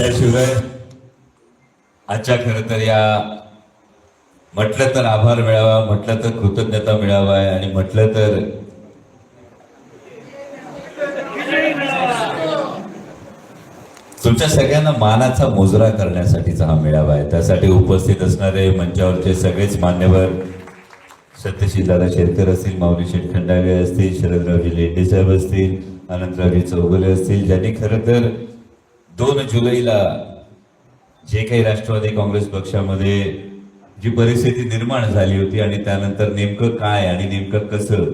त्याशिवाय आजच्या खरं तर या म्हटलं तर आभार मिळावा म्हटलं तर कृतज्ञता मिळावा आणि म्हटलं तर तुमच्या सगळ्यांना मानाचा मोजरा करण्यासाठीचा हा मेळावा आहे. त्यासाठी उपस्थित असणारे मंचावरचे सगळेच मान्यवर सत्यशील दादा असतील माऊली शेठ खंडावे असतील शरदरावजी लेंडे साहेब असतील अनंतरावजी चौगुले असतील ज्यांनी खरं तर दोन जुलैला जे काही राष्ट्रवादी काँग्रेस पक्षामध्ये जी परिस्थिती निर्माण झाली होती आणि त्यानंतर नेमकं काय आणि नेमकं कसं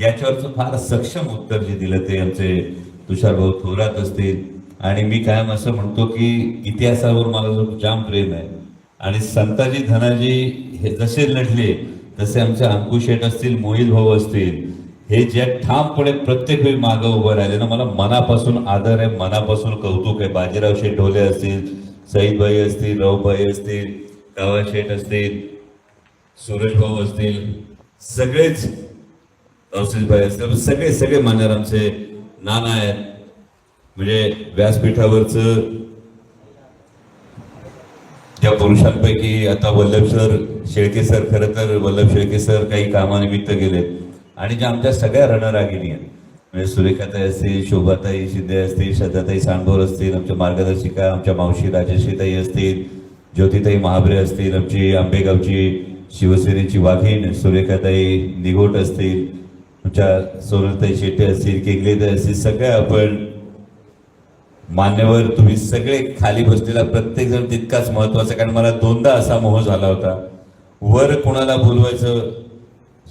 याच्यावरचं फार सक्षम उत्तर जे दिलं ते आमचे तुषारभाऊ थोरात असतील. आणि मी कायम असं म्हणतो की इतिहासावर मला जो जाम प्रेम आहे आणि संताजी धनाजी हे जसे लढले तसे आमचे अंकुश शेठ असतील मोहित भाऊ असतील हे जे ठामपणे प्रत्येक वेळी मागं उभं राहिले ना मला मनापासून आदर आहे मनापासून कौतुक आहे. बाजीराव शेठ ढोले असतील सईदभाई असतील राऊभाई असतील कावा शेठ असतील सुरेश भाऊ असतील सगळेच भाई असतील. सगळे सगळे मान्यवर आमचे नाना आहेत. म्हणजे व्यासपीठावरचं त्या पुरुषांपैकी आता वल्लभ सर शेळके सर खरं तर वल्लभ शेळके सर काही कामानिमित्त गेलेत. आणि ज्या आमच्या सगळ्या रणरागिणी आहेत. म्हणजे सुरेखाताई असतील शोभाताई शिंदे असतील श्रद्धाताई सांडभोर असतील आमच्या मार्गदर्शिका आमच्या मावशी राजश्रीताई असतील ज्योतिताई महाबरे असतील आमची आंबेगावची शिवसेनेची वाघीण सुरेखाताई निगोट असतील आमच्या सोनलताई शेट्टे असतील केगलेताई असतील सगळ्या आपण मान्यवर तुम्ही सगळे खाली बसलेला प्रत्येक जण तितकाच महत्त्वाचा कारण मला दोनदा असा मोह झाला होता. वर कोणाला बोलवायचं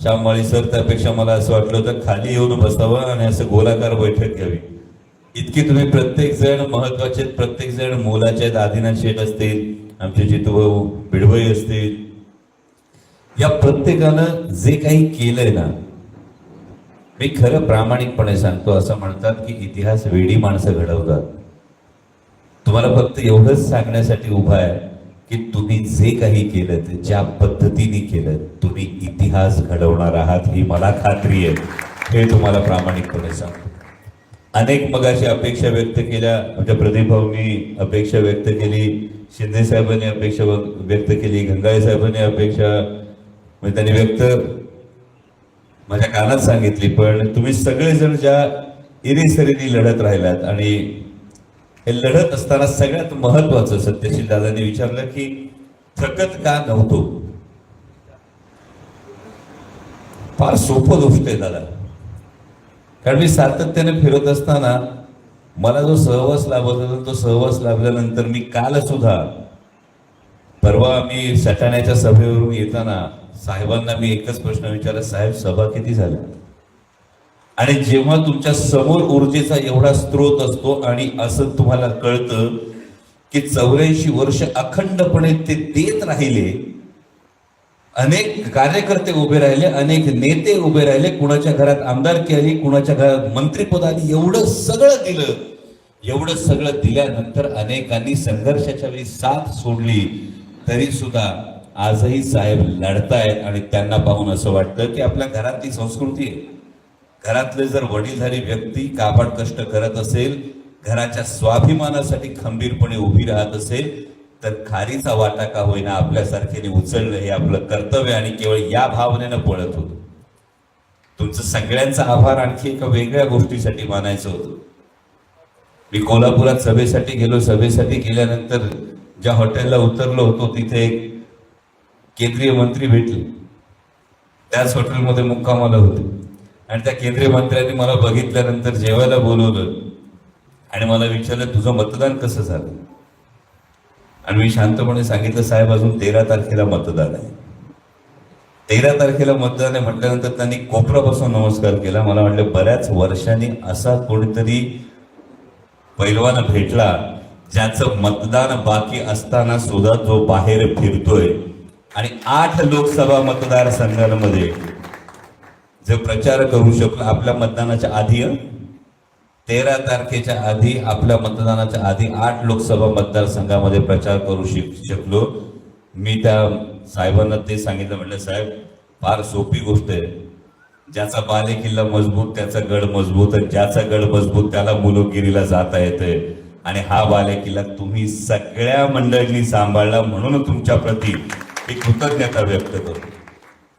श्यामवाळी सर त्यापेक्षा मला असं वाटलं होतं खाली येऊन बसावं आणि असं गोलाकार बैठक घ्यावी. इतकी तुम्ही प्रत्येक जण महत्त्वाचे प्रत्येक जण मोलाचे आहेत आदिनाथ शेठ असतील आमचे जितूभाऊ बिडवई असतील. या प्रत्येकानं जे काही केलंय ना मी खरं प्रामाणिकपणे सांगतो असं म्हणतात की इतिहास वेडी माणसं घडवतात. तुम्हाला फक्त एवढंच सांगण्यासाठी उभा आहे की तुम्ही जे काही केलं ज्या पद्धतीने केलं तुम्ही इतिहास घडवणार आहात ही मला खात्री आहे. हे तुम्हाला प्रामाणिकपणे सांगतो. अनेक मगाशी अपेक्षा व्यक्त केल्या म्हणजे आमच्या प्रदीप भाऊनी अपेक्षा व्यक्त केली शिंदे साहेबांनी अपेक्षा व्यक्त केली गंगाळे साहेबांनी अपेक्षा म्हणजे त्यांनी व्यक्त माझ्या कानात सांगितली पण तुम्ही सगळेजण ज्या इरेसरीने लढत राहिलात आणि हे लढत असताना सगळ्यात महत्वाचं सत्यशील दादांनी विचारलं की थकत का नव्हतो? फार सोपं गोष्ट आहे दादा. कारण मी सातत्याने फिरत असताना मला जो सहवास लाभत होता तो सहवास लाभल्यानंतर मी काल सुद्धा परवा मी सटाण्याच्या सभेवरून येताना साहेबांना मी एकच प्रश्न विचारला साहेब सभा किती झाल्या आणि जेव्हा तुमच्यासमोर ऊर्जेचा एवढा स्रोत असतो आणि असं तुम्हाला कळतं की चौऱ्याऐंशी वर्ष अखंडपणे ते देत राहिले अनेक कार्यकर्ते उभे राहिले अनेक नेते उभे राहिले कुणाच्या घरात आमदारकी आली कुणाच्या घरात मंत्रीपद आली एवढं सगळं दिलं. एवढं सगळं दिल्यानंतर अनेकांनी संघर्षाच्या वेळी साथ सोडली. तरी सुद्धा आजही साहेब लढतायत आणि त्यांना पाहून असं वाटतं की आपल्या घरातली संस्कृती आहे. घरातले जर वडीलधारी व्यक्ती काबाड कष्ट करत असेल घराच्या स्वाभिमानासाठी खंबीरपणे उभी राहत असेल तर खारीचा वाटा का होईना आपल्यासारख्याने उचलणं हे आपलं कर्तव्य आणि केवळ या भावनेनं पळत होतं. तुमचं सगळ्यांचा आभार आणखी एका वेगळ्या गोष्टीसाठी मानायचं होतं. मी कोल्हापुरात सभेसाठी गेलो सभेसाठी गेल्यानंतर ज्या हॉटेलला उतरलो होतो तिथे एक केंद्रीय मंत्री भेटले. त्याच हॉटेलमध्ये मुक्कामाला होते. आणि त्या केंद्रीय मंत्र्यांनी मला बघितल्यानंतर जेवायला बोलवलं. आणि मला विचारलं तुझं मतदान कसं झालं? आणि मी शांतपणे सांगितलं साहेब अजून तेरा तारखेला मतदान आहे. तेरा तारखेला मतदान आहे म्हटल्यानंतर त्यांनी कोपरापासून नमस्कार केला. मला वाटलं बऱ्याच वर्षांनी असा कोणीतरी पैलवान भेटला ज्याचं मतदान बाकी असताना सुद्धा तो बाहेर फिरतोय. आणि आठ लोकसभा मतदारसंघांमध्ये जे प्रचार करू शकलो आपल्या मतदानाच्या आधी तेरा तारखेच्या आधी आपल्या मतदानाच्या आधी आठ लोकसभा मतदारसंघामध्ये प्रचार करू शिक शकलो. मी त्या साहेबांना ते सांगितलं म्हटलं साहेब फार सोपी गोष्ट आहे. ज्याचा बाले किल्ला मजबूत त्याचा गड मजबूत आणि ज्याचा गड मजबूत त्याला मुलगिरीला जाता येतंय. आणि हा बालेकिल्ला तुम्ही सगळ्या मंडळींनी सांभाळला म्हणून तुमच्या प्रती मी कृतज्ञता व्यक्त करतो.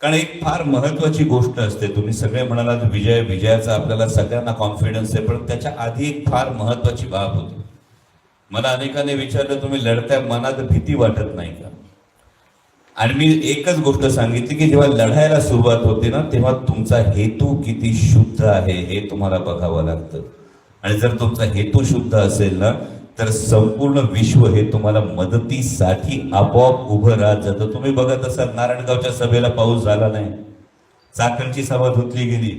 कारण एक फार महत्वाची गोष्ट असते. तुम्ही सगळे म्हणालात विजय विजयाचा आपल्याला सगळ्यांना कॉन्फिडन्स आहे पण त्याच्या आधी एक फार महत्वाची बाब होती. मला अनेकांनी विचारलं तुम्ही लढत्या मनात भीती वाटत नाही का? आणि मी एकच गोष्ट सांगितली की जेव्हा लढायला सुरुवात होते ना तेव्हा तुमचा हेतू किती शुद्ध आहे हे तुम्हाला बघावं लागतं. आणि जर तुमचा हेतू शुद्ध असेल ना तर संपूर्ण विश्व हे तुम्हाला मदतीसाठी आपोआप उभं राहत जातं. तुम्ही बघत असाल नारायणगावच्या सभेला पाऊस झाला नाही. चाकणची सभा धुतली गेली.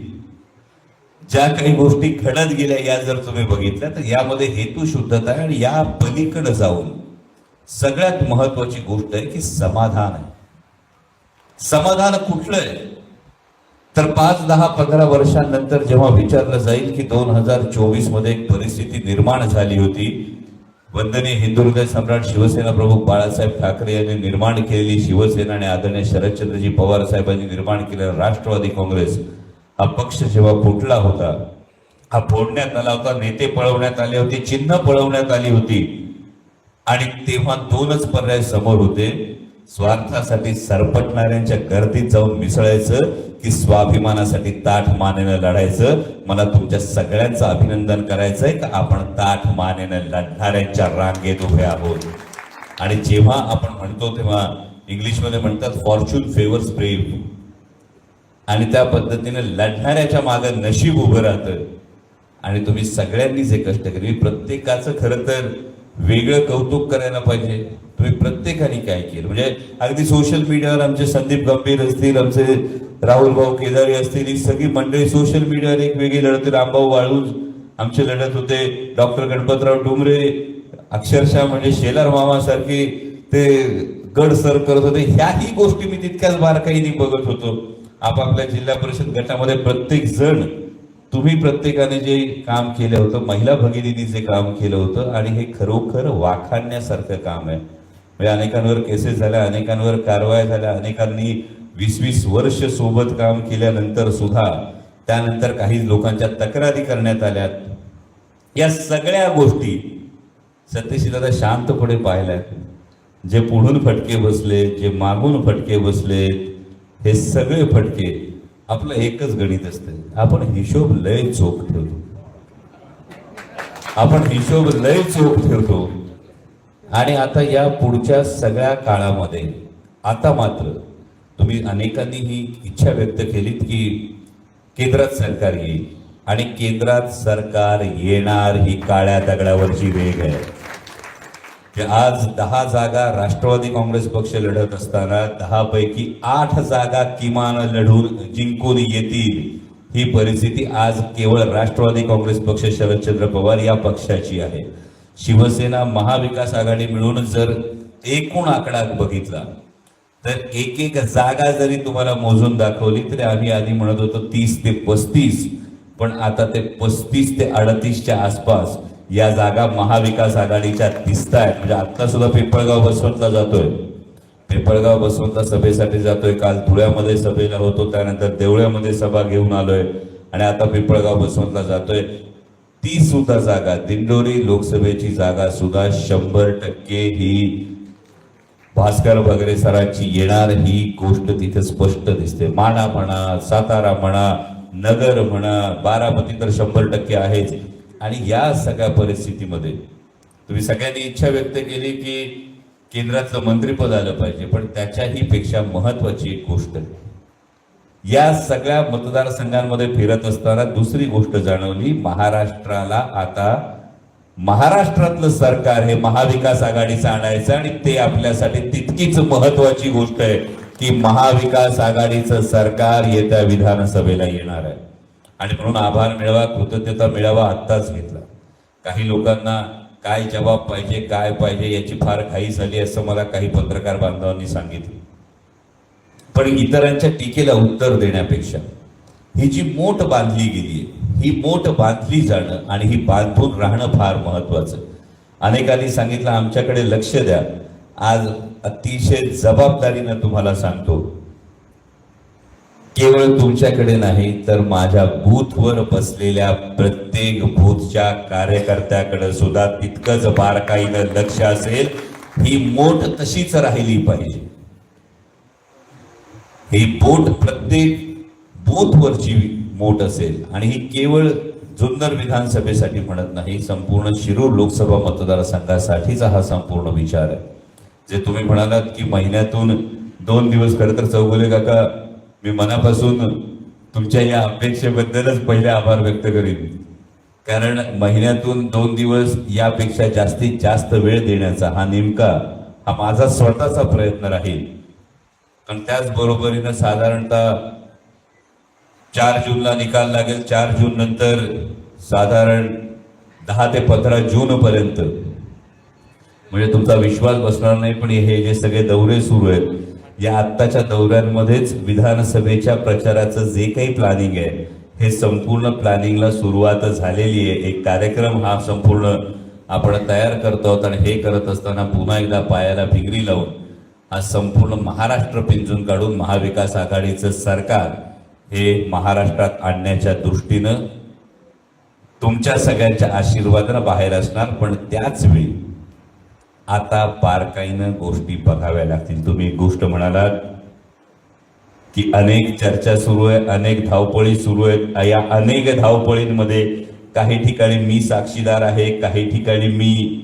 ज्या काही गोष्टी घडत गेल्या या जर तुम्ही बघितल्या तर यामध्ये हेतू शुद्धता आहे आणि या पलीकडे जाऊन सगळ्यात महत्वाची गोष्ट आहे की समाधान आहे. समाधान कुठलं आहे? तर पाच दहा पंधरा वर्षांनंतर जेव्हा विचारलं जाईल की दोन हजार चोवीसमध्ये एक परिस्थिती निर्माण झाली होती वंदनीय हिंदू हृदय सम्राट शिवसेना प्रमुख बाळासाहेब ठाकरे यांनी निर्माण केलेली शिवसेना आणि आदरणीय शरदचंद्रजी पवार साहेबांनी निर्माण केलेला राष्ट्रवादी काँग्रेस हा पक्ष जेव्हा फुटला होता हा फोडण्यात आला होता नेते पळवण्यात आले होते चिन्ह पळवण्यात आली होती आणि तेव्हा दोनच पर्याय समोर होते स्वार्थासाठी सरपटणाऱ्यांच्या गर्दीत जाऊन मिसळायचं की स्वाभिमानासाठी ताठ मानेनं लढायचं? मला तुमच्या सगळ्यांचं अभिनंदन करायचंय का आपण ताठ मानेनं लढणाऱ्यांच्या रांगेत उभे आहोत? आणि जेव्हा आपण म्हणतो तेव्हा इंग्लिशमध्ये म्हणतात फॉर्च्यून फेवर्स ब्रेव. आणि त्या पद्धतीने लढणाऱ्याच्या मागं नशीब उभं राहतं. आणि तुम्ही सगळ्यांनी जे कष्ट केले. प्रत्येकाचं खरं तर वेगळं कौतुक करायला पाहिजे. तुम्ही प्रत्येकाने काय केलं? म्हणजे अगदी सोशल मीडियावर आमचे संदीप गंभीर असतील आमचे राहुल भाऊ केदारी असतील ही सगळी मंडळी सोशल मीडियावर एक वेगळी लढत रामभाऊ वाळूज आमचे लढत होते. डॉक्टर गणपतराव डुमरे अक्षरशः म्हणजे शेलार मामासारखे ते गड सर करत होते. ह्याही गोष्टी मी तितक्याच बारकाईने बघत होतो. आपापल्या जिल्हा परिषद गटामध्ये प्रत्येक जण तुम्ही प्रत्येकाने जे काम केलं होतं महिला भगिनींनी जे काम केलं होतं आणि हे खरोखर वाखाणण्यासारखं काम आहे. म्हणजे अनेकांवर केसेस झाल्या अनेकांवर कारवाया झाल्या अनेकांनी वीस वीस वर्ष सोबत काम केल्यानंतर सुद्धा त्यानंतर काही लोकांच्या तक्रारी करण्यात आल्यात. या सगळ्या गोष्टी सत्यशी दादा शांतपणे पाहिल्यात. जे पुढून फटके बसले जे मागून फटके बसले हे सगळे फटके आपलं एकच गणित असतं आपण हिशोब लय चोख ठेवतो. आपण हिशोब लय चोख ठेवतो. आणि आता या पुढच्या सगळ्या काळामध्ये आता मात्र तुम्ही अनेकांनी ही इच्छा व्यक्त केलीत की केंद्रात सरकार येईल. आणि केंद्रात सरकार येणार ही काळ्या दगडावरची वेग आहे. की आज दहा जागा राष्ट्रवादी काँग्रेस पक्ष लढत असताना दहा पैकी आठ जागा किमान लढून जिंकून येतील. ही परिस्थिती आज केवळ राष्ट्रवादी काँग्रेस पक्ष शरदचंद्र पवार या पक्षाची आहे. शिवसेना महाविकास आघाडी मिळून जर एकूण आकडा बघितला तर एक एक जागा जरी तुम्हाला मोजून दाखवली तरी आम्ही आधी म्हणत होतो तीस ते पस्तीस पण आता ते पस्तीस ते अडतीसच्या आसपास या जागा महाविकास आघाडीच्या दिसत आहेत म्हणजे आता सुद्धा पिंपळगाव बसवंतला जातोय. पिंपळगाव बसवंतला सभेसाठी जातोय. काल धुळ्यामध्ये सभेला होतो. त्यानंतर देवळ्यामध्ये सभा घेऊन आलोय. आणि आता पिंपळगाव बसवंतला जातोय. ती सुद्धा जागा दिंडोरी लोकसभेची जागा सुद्धा शंभर टक्के ही भास्कर वगैरे सरांची येणार ही गोष्ट तिथे स्पष्ट दिसते. माना म्हणा सातारा म्हणा नगर म्हणा बारामती तर शंभर टक्के आहेच. आणि या सगळ्या परिस्थितीमध्ये तुम्ही सगळ्यांनी इच्छा व्यक्त केली की केंद्रातलं मंत्रिपद आलं पाहिजे पण त्याच्याही पेक्षा महत्वाची एक गोष्ट आहे. या सगळ्या मतदारसंघांमध्ये फिरत असताना दुसरी गोष्ट जाणवली महाराष्ट्राला आता महाराष्ट्रातलं सरकार हे महाविकास आघाडीचं आणायचं आणि ते आपल्यासाठी तितकीच महत्वाची गोष्ट आहे की महाविकास आघाडीचं सरकार येत्या विधानसभेला येणार आहे. आणि म्हणून आभार मिळवा कृतज्ञता मिळावा आत्ताच घेतला. काही लोकांना काय जबाब पाहिजे काय पाहिजे याची फार घाई झाली असं मला काही पत्रकार बांधवांनी सांगितले. पण इतरांच्या टीकेला उत्तर देण्यापेक्षा ही जी मोठ बांधली गेली ही मोठ बांधली जाणं आणि ही बांधून राहणं फार महत्वाचं अनेकांनी सांगितलं आमच्याकडे लक्ष द्या. आज अतिशय जबाबदारीनं तुम्हाला सांगतो केवळ तुमच्याकडे नाही तर माझ्या बूथवर बसलेल्या प्रत्येक बूथच्या कार्यकर्त्याकडे सुद्धा तितकंच बारकाईनं लक्ष असेल ही मोठ तशीच राहिली पाहिजे. ही बोट प्रत्येक बूथवरची मोठ असेल आणि ही केवळ जुन्नर विधानसभेसाठी म्हणत नाही संपूर्ण शिरूर लोकसभा मतदारसंघासाठीचा हा संपूर्ण विचार आहे. जे तुम्ही म्हणालात की महिन्यातून दोन दिवस खरं तर चौगुले काका मी मनापासून तुमच्या या अपेक्षेबद्दलच पहिले आभार व्यक्त करीन. कारण महिन्यातून दोन दिवस यापेक्षा जास्तीत जास्त वेळ देण्याचा हा नेमका हा माझा स्वतःचा प्रयत्न राहील. पण त्याचबरोबरीनं साधारणतः चार जूनला निकाल लागेल. चार जून नंतर साधारण दहा ते पंधरा जूनपर्यंत म्हणजे तुमचा विश्वास बसणार नाही पण हे जे सगळे दौरे सुरू आहेत या आत्ताच्या दौऱ्यांमध्येच विधानसभेच्या प्रचाराचं जे काही प्लॅनिंग आहे हे संपूर्ण प्लॅनिंगला सुरुवात झालेली आहे. एक कार्यक्रम हा संपूर्ण आपण तयार करतो आहोत आणि हे करत असताना पुन्हा एकदा पायाला भिगरी लावून हा संपूर्ण महाराष्ट्र पिंजून काढून महाविकास आघाडीचं सरकार हे महाराष्ट्रात आणण्याच्या दृष्टीनं तुमच्या सगळ्यांच्या आशीर्वादानं बाहेर असणार. पण त्याच वेळी आता बारकाईनं गोष्टी बघाव्या लागतील. तुम्ही एक गोष्ट म्हणालात की अनेक चर्चा सुरू आहे अनेक धावपळी सुरू आहेत. या अनेक धावपळींमध्ये काही ठिकाणी मी साक्षीदार आहे काही ठिकाणी मी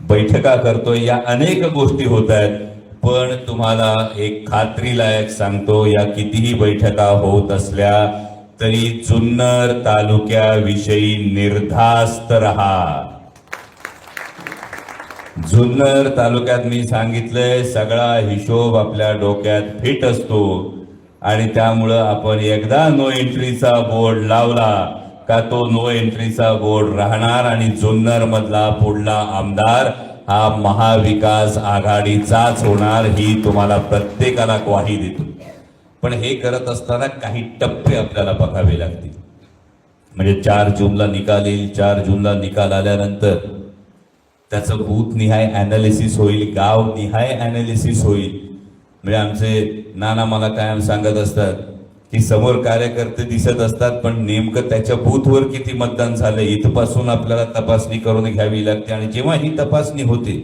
बैठका करतोय या अनेक गोष्टी होत आहेत. पण तुम्हाला एक खात्रीलायक सांगतो या कितीही बैठका होत असल्या तरी जुन्नर तालुक्याविषयी निर्धास्त रहा. जुन्नर तालुक्यात मी सांगितलंय सगळा हिशोब आपल्या डोक्यात फिट असतो. आणि त्यामुळं आपण एकदा नो एंट्रीचा बोर्ड लावला का तो नो एंट्रीचा बोर्ड राहणार आणि जुन्नर मधला पुढला आमदार हा महाविकास आघाडीचाच होणार ही तुम्हाला प्रत्येकाला ग्वाही देतो. पण हे करत असताना काही टप्पे आपल्याला बघावे लागतील. म्हणजे चार जूनला निकाल येईल चार जूनला निकाल आल्यानंतर त्याचं बूथ निहाय अनालिसिस होईल गाव निहाय अनालिसिस होईल. म्हणजे आमचे नाना मला कायम सांगत असतात की समोर कार्यकर्ते दिसत असतात पण नेमकं त्याच्या बूथवर किती मतदान झालं इथपासून आपल्याला तपासणी करून घ्यावी लागते आणि जेव्हा ही तपासणी होते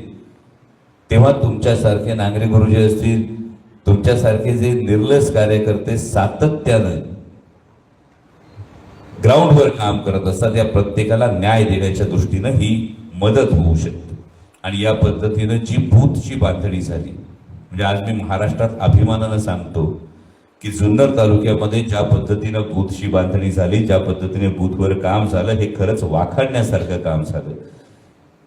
तेव्हा तुमच्यासारखे नागरिक गुरुजी असतील तुमच्यासारखे जे निर्लस कार्यकर्ते सातत्यानं ग्राउंडवर काम करत असतात या प्रत्येकाला न्याय देण्याच्या दृष्टीनं ही मदत होऊ शकते. आणि या पद्धतीनं जी भूतची बांधणी झाली म्हणजे आज मी महाराष्ट्रात अभिमानानं सांगतो की जुन्नर तालुक्यामध्ये ज्या पद्धतीनं बूथची बांधणी झाली ज्या पद्धतीने बूथवर काम झालं हे खरंच वाखाणण्यासारखं काम झालं.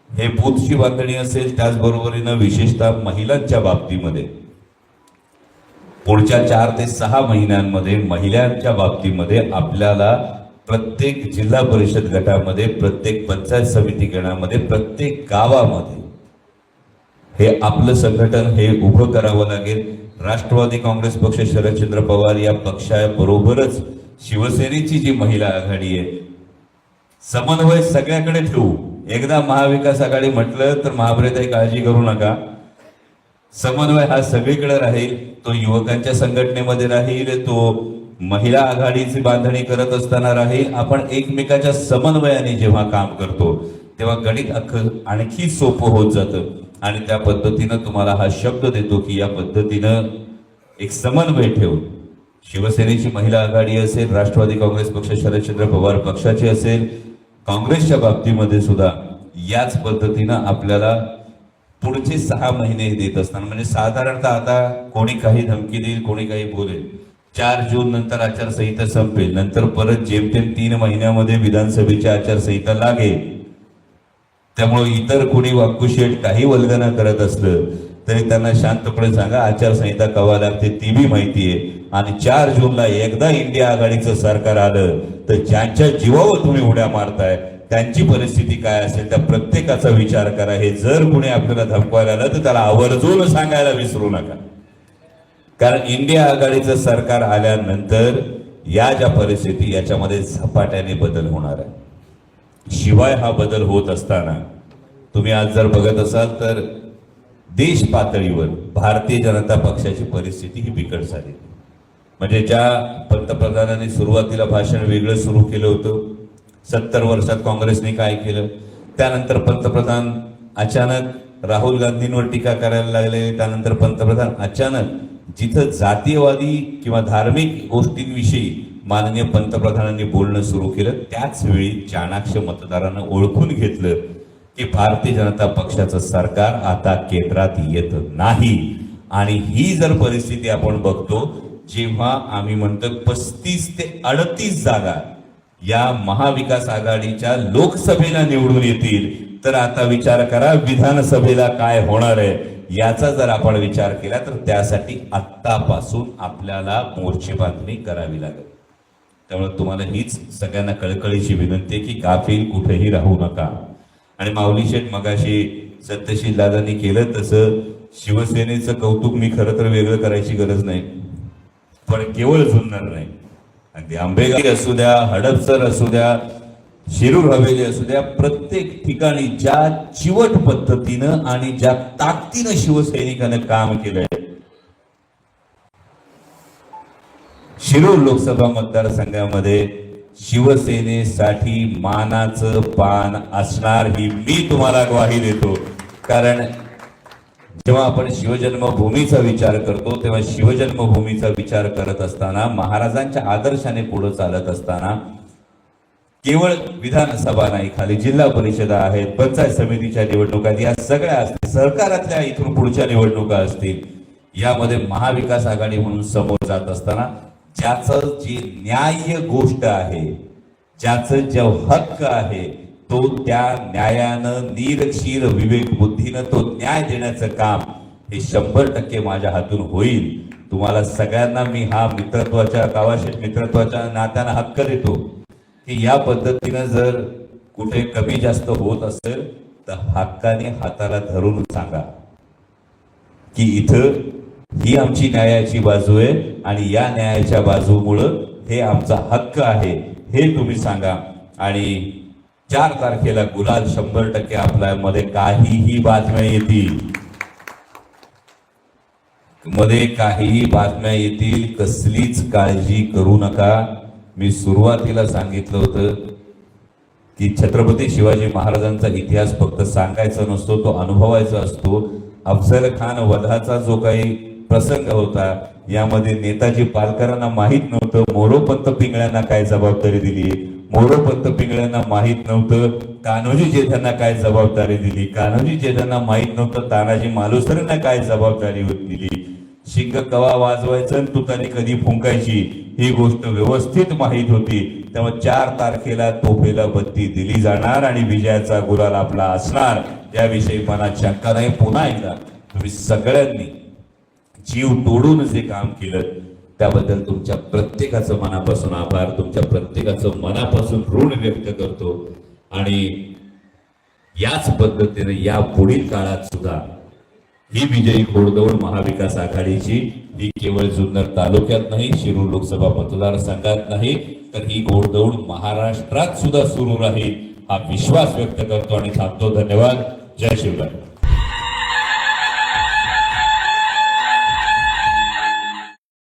हे बूथची बांधणी असेल त्याचबरोबरीनं विशेषतः महिलांच्या बाबतीमध्ये. पुढच्या चार ते सहा महिन्यांमध्ये महिलांच्या बाबतीमध्ये आपल्याला प्रत्येक जिल्हा परिषद गटामध्ये प्रत्येक पंचायत समिती गणामध्ये प्रत्येक गावामध्ये हे आपलं संघटन हे उभं करावं लागेल. राष्ट्रवादी काँग्रेस पक्ष शरदचंद्र पवार या पक्षाबरोबरच शिवसेनेची जी महिला आघाडी आहे समन्वय सगळ्याकडे ठेवू. एकदा महाविकास आघाडी म्हटलं तर महाभरेताई काळजी करू नका. समन्वय हा सगळीकडे राहील. तो युवकांच्या संघटनेमध्ये राहील तो महिला आघाडीची बांधणी करत असताना राहील. आपण एकमेकाच्या समन्वयाने जेव्हा काम करतो तेव्हा गणित अख्खं आणखी सोपं होत जातं. आणि त्या पद्धतीनं तुम्हाला हा शब्द देतो की या पद्धतीनं एक समन्वय ठेवून. शिवसेनेची महिला आघाडी असेल राष्ट्रवादी काँग्रेस पक्ष शरदचंद्र पवार पक्षाची असेल काँग्रेसच्या बाबतीमध्ये सुद्धा याच पद्धतीनं आपल्याला पुढचे सहा महिने देत असताना म्हणजे साधारणतः आता कोणी काही धमकी देईल कोणी काही बोलेल चार जून नंतर आचारसंहिता संपेल. नंतर परत जेमतेम तीन महिन्यामध्ये विधानसभेची आचारसंहिता लागेल. त्यामुळे इतर कोणी वाक्कुशेट काही वल्गना करत असलं तरी त्यांना शांतपणे सांगा आचारसंहिता कवा लागते ती बी माहिती आहे. आणि चार जूनला एकदा इंडिया आघाडीचं सरकार आलं तर ज्यांच्या जीवावर तुम्ही उड्या मारताय त्यांची परिस्थिती काय असेल त्या प्रत्येकाचा विचार करा. हे जर कोणी आपल्याला धमकवायला आलं तर त्याला आवर्जून सांगायला विसरू नका. कारण इंडिया आघाडीचं सरकार आल्यानंतर या ज्या परिस्थिती याच्यामध्ये झपाट्याने बदल होणार आहे. शिवाय हा बदल होत असताना तुम्ही आज जर बघत असाल तर देश पातळीवर भारतीय जनता पक्षाची परिस्थिती ही बिकट झाली. म्हणजे ज्या पंतप्रधानांनी सुरुवातीला भाषण वेगळं सुरू केलं होतं सत्तर वर्षात काँग्रेसने काय केलं त्यानंतर पंतप्रधान अचानक राहुल गांधींवर टीका करायला लागले त्यानंतर पंतप्रधान अचानक जिथं जातीयवादी किंवा धार्मिक गोष्टींविषयी माननीय पंतप्रधानांनी बोलणं सुरू केलं त्याचवेळी चाणाक्ष मतदारांना ओळखून घेतलं की भारतीय जनता पक्षाचं सरकार आता केंद्रात येत नाही. आणि ही जर परिस्थिती आपण बघतो जेव्हा आम्ही म्हणतो पस्तीस ते अडतीस जागा या महाविकास आघाडीच्या लोकसभेला निवडून येतील तर आता विचार करा विधानसभेला काय होणार आहे. याचा जर आपण विचार केला तर त्यासाठी आत्तापासून आपल्याला मोर्चे बांधणी करावी लागेल. त्यामुळे तुम्हाला हीच सगळ्यांना कळकळीची विनंती आहे की गाफील कुठेही राहू नका. आणि माऊली शेठ मगाशी सत्यशील दादांनी केलं तसं शिवसेनेचं कौतुक मी खरं तर वेगळं करायची गरज नाही. पण केवळ जुन्नर नाही. अगदी आंबेगाव असू द्या हडपसर असू द्या शिरूर हवेली असू द्या प्रत्येक ठिकाणी ज्या चिवट पद्धतीनं आणि ज्या ताकदीनं शिवसैनिकानं काम केलंय. शिरूर लोकसभा मतदारसंघामध्ये शिवसेनेसाठी मानाचं पान असणार ही मी तुम्हाला ग्वाही देतो. कारण जेव्हा आपण शिवजन्मभूमीचा विचार करतो तेव्हा शिवजन्मभूमीचा विचार करत असताना महाराजांच्या आदर्शाने पुढे चालत असताना केवळ विधानसभा नाही खाली जिल्हा परिषदा आहेत पंचायत समितीच्या निवडणुका या सगळ्या असतील सरकारातल्या इथून पुढच्या निवडणुका असतील यामध्ये महाविकास आघाडी म्हणून समोर जात असताना ज्याचं जी न्याय्य गोष्ट आहे ज्याचं जो हक्क आहे तो त्या न्यायानं निरक्षीर विवेक बुद्धीनं तो न्याय देण्याचं काम हे शंभर टक्के माझ्या हातून होईल. तुम्हाला सगळ्यांना मी हा मित्रत्वाच्या गावाशी मित्रत्वाच्या नात्यानं हक्क देतो. की या पद्धतीनं जर कुठे कमी जास्त होत असेल तर हक्काने हाताला धरून सांगा. की इथं ही आमची न्यायाची बाजू आहे आणि या न्यायाच्या बाजूमुळं हे आमचा हक्क आहे हे तुम्ही सांगा. आणि चार तारखेला गुलाल शंभर टक्के आपल्या मध्ये काहीही बातम्या येतील. मध्ये काहीही बातम्या येतील कसलीच काळजी करू नका. मी सुरुवातीला सांगितलं होतं की छत्रपती शिवाजी महाराजांचा इतिहास फक्त सांगायचा नसतो तो अनुभवायचा असतो. अफजल खान वधाचा जो काही प्रसंग होता यामध्ये नेताजी पालकरांना माहीत नव्हतं मोरोपंत पिंगळ्यांना काय जबाबदारी दिली? मोरोपंत पिंगळ्यांना माहीत नव्हतं कान्होजी जेठांना काय जबाबदारी दिली? कान्होजी जेठांना माहीत नव्हतं तानाजी मालुसरेंना काय जबाबदारी होत दिली? शिंग कवा वाजवायचं आणि तुतारी कधी फुंकायची ही गोष्ट व्यवस्थित माहीत होती. त्यामुळे चार तारखेला तोफेला बत्ती दिली जाणार आणि विजयाचा गुलाल आपला असणार. याविषयी मनात शंका नाही. पुन्हा एकदा तुम्ही सगळ्यांनी जीव तोडून जे काम केलं त्याबद्दल तुमच्या प्रत्येकाचं मनापासून आभार. तुमच्या प्रत्येकाचं मनापासून ऋण व्यक्त करतो. आणि याच पद्धतीने या पुढील काळात सुद्धा ही विजयी घोडदौड महाविकास आघाडीची ही केवळ जुन्नर तालुक्यात नाही शिरूर लोकसभा मतदारसंघात नाही तर ही घोडदौड महाराष्ट्रात सुद्धा सुरू राहील हा विश्वास व्यक्त करतो आणि थांबतो. धन्यवाद. जय शिवराय.